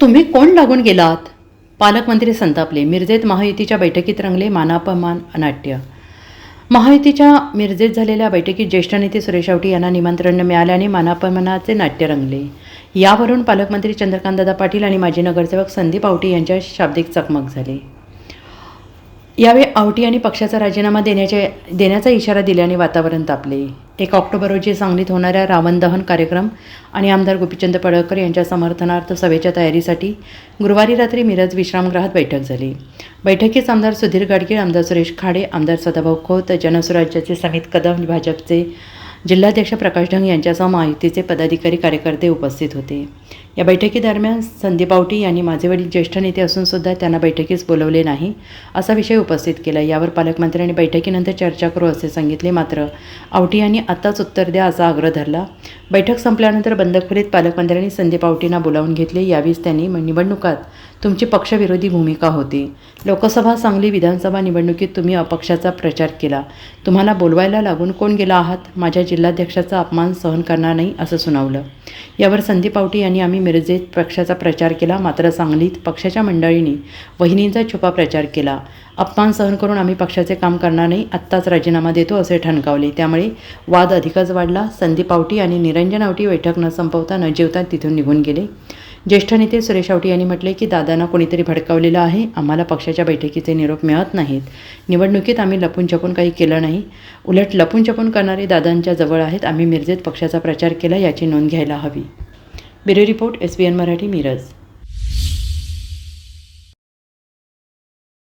तुम्ही कोण लागून गेलात? पालकमंत्री संतापले. मिरजेत महायुतीच्या बैठकीत रंगले मानापमान अनाट्य. महायुतीच्या मिरजेत झालेल्या बैठकीत ज्येष्ठ नेते सुरेश आवटी यांना निमंत्रण मिळाल्याने मानापमानाचे नाट्य रंगले. यावरून पालकमंत्री चंद्रकांतदादा पाटील आणि माजी नगरसेवक संदीप आवटी यांच्या शाब्दिक चकमक झाली. यावेळी आवटी यांनी पक्षाचा राजीनामा देण्याचे देण्याचा इशारा दिल्याने वातावरण तापले. एक ऑक्टोबर रोजी सांगलीत होणाऱ्या रावण दहन कार्यक्रम आणि आमदार गोपीचंद पडळकर यांच्या समर्थनार्थ सभेच्या तयारीसाठी गुरुवारी रात्री मिरज विश्रामगृहात बैठक झाली. बैठकीस आमदार सुधीर गाडगीळ आमदार सुरेश खाडे आमदार सदाभाऊ खोत जनसुराज्याचे समित कदम भाजपचे जिल्हाध्यक्ष प्रकाश ढंग यांच्यासह महायुतीचे पदाधिकारी कार्यकर्ते उपस्थित होते. या बैठकीदरम्यान संदीप आवटी यांनी माझे वडील ज्येष्ठ नेते असूनसुद्धा त्यांना बैठकीस बोलवले नाही असा विषय उपस्थित केला. यावर पालकमंत्र्यांनी बैठकीनंतर चर्चा करू असे सांगितले. मात्र आवटी यांनी आत्ताच उत्तर द्या असा आग्रह धरला. बैठक संपल्यानंतर बंद खोलीत पालकमंत्र्यांनी संदीप आवटींना बोलावून घेतले. यावेळीच त्यांनी निवडणुकात तुमची पक्षविरोधी भूमिका होती. लोकसभा सांगली विधानसभा निवडणुकीत तुम्ही अपक्षाचा प्रचार केला. तुम्हाला बोलवायला लागून कोण गेला आहात? माझ्या जिल्हाध्यक्षाचा अपमान सहन करणार नाही असं सुनावलं. यावर संदीप आवटी यांनी आम्ही मिरजेत पक्षाचा प्रचार केला. मात्र सांगलीत पक्षाच्या मंडळींनी वहिनींचा छुपा प्रचार केला. अपमान सहन करून आम्ही पक्षाचे काम करणार नाही आत्ताच राजीनामा देतो असे ठणकावले. त्यामुळे वाद अधिकच वाढला. संदीप आवटी आणि निरंजन आवटी बैठक न संपवता न जेवता तिथून निघून गेले. ज्येष्ठ नेते सुरेश आवटी यांनी म्हटले की दादांना कोणीतरी भडकावलेलं आहे. आम्हाला पक्षाच्या बैठकीचे निरोप मिळत नाहीत. निवडणुकीत आम्ही लपून छपून काही केलं नाही. उलट लपून छपून करणारे दादांच्या जवळ आहेत. आम्ही मिरजेत पक्षाचा प्रचार केला याची नोंद घ्यायला हवी. Bureau report S B N Marathi Miraj.